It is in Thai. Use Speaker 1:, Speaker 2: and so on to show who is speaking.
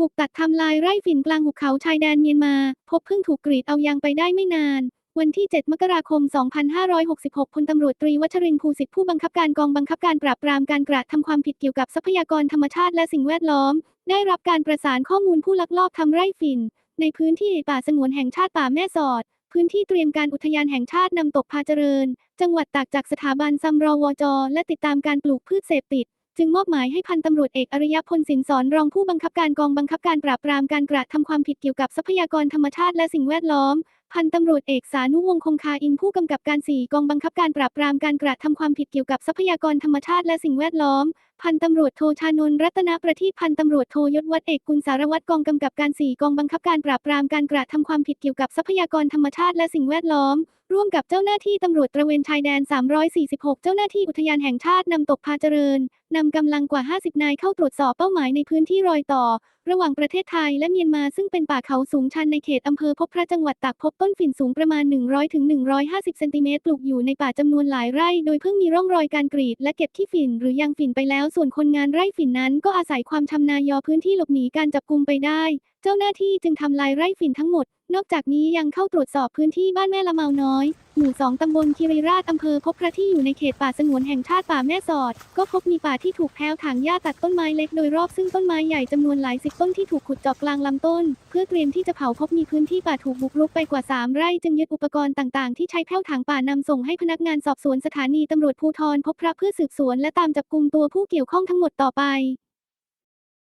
Speaker 1: บุกตัดทำลายไร่ฝิ่นกลางหุบเขาชายแดนเมียนมา พบเพิ่งถูกกรีดเอายางไปได้ไม่นาน วันที่ 7 มกราคม 2566 พลตำรวจตรีวัชรินทร์ภูสิทธิ์ผู้บังคับการกองบังคับการปราบปรามการกระทำความผิดเกี่ยวกับทรัพยากรธรรมชาติและสิ่งแวดล้อม ได้รับการประสานข้อมูลผู้ลักลอบทำไร่ฝิ่น ในพื้นที่ป่าสงวนแห่งชาติป่าแม่สอด พื้นที่เตรียมการอุทยานแห่งชาตินำตกพาเจริญ จังหวัดตากจากสถาบันซัมรอวจ และติดตามการปลูกพืชเสพติด จึงมอบหมายให้พันตำรวจเอกอริยพลสินสอนรองผู้บังคับการกองบังคับการปราบปรามการกระทำความผิดเกี่ยวกับทรัพยากรธรรมชาติและสิ่งแวดล้อม พันตำรวจเอกสานุวงศ์คงคาอินผู้กำกับการสี่กองบังคับการปราบปรามการกระทำความผิดเกี่ยวกับทรัพยากรธรรมชาติและสิ่งแวดล้อม พันตำรวจโทชานนรัตนประทีปพันตำรวจโทยศวัฒเอกกุลสารวัตรกองกำกับการสี่กองบังคับการปราบปรามการกระทำความผิดเกี่ยวกับทรัพยากรธรรมชาติและสิ่งแวดล้อม ร่วมกับเจ้าหน้าที่ตำรวจตระเวนชายแดน 346 เจ้าหน้าที่อุทยานแห่งชาตินำตกพาเจริญนำกำลังกว่า 50 นายเข้าตรวจสอบเป้าหมายในพื้นที่รอยต่อ ระหว่างประเทศไทยและเมียนมาซึ่งเป็นป่าเขาสูงชันในเขตอำเภอพบพระจังหวัดตากพบต้นฝิ่นสูงประมาณ 100ถึง150 เซนติเมตรปลูกอยู่ในป่าจำนวนหลายไร่ โดยเพิ่งมีร่องรอยการกรีดและเก็บขี้ฝิ่นหรือยางฝิ่นไปแล้วส่วนคนงานไร่ฝิ่นนั้นก็อาศัยความชำนาญยอพื้นที่หลบหนีการจับกุมไปได้ เจ้าหน้าที่จึงทำลายไร่ฝิ่นทั้งหมด นอกจากนี้ยังเข้าตรวจสอบพื้นที่บ้านแม่ละเมาน้อย หมู่สองตำบลคิริราชอำเภอพบพระที่อยู่ในเขตป่าสงวนแห่งชาติป่าแม่สอด ก็พบมีป่าที่ถูกแพ้วถางหญ้าตัดต้นไม้เล็กโดยรอบซึ่งต้นไม้ใหญ่จำนวนหลายสิบต้นที่ถูกขุดเจาะกลางลำต้น เพื่อเตรียมที่จะเผาพบมีพื้นที่ป่าถูกบุกรุกไปกว่า 3 ไร่จึงยึดอุปกรณ์ต่างๆ ที่ใช้แพ้วถางป่านำส่งให้พนักงานสอบสวนสถานีตำรวจภูธรพบพระเพื่อสืบสวนและตามจับกลุ่มตัวผู้เกี่ยวข้องทั้งหมดต่อไป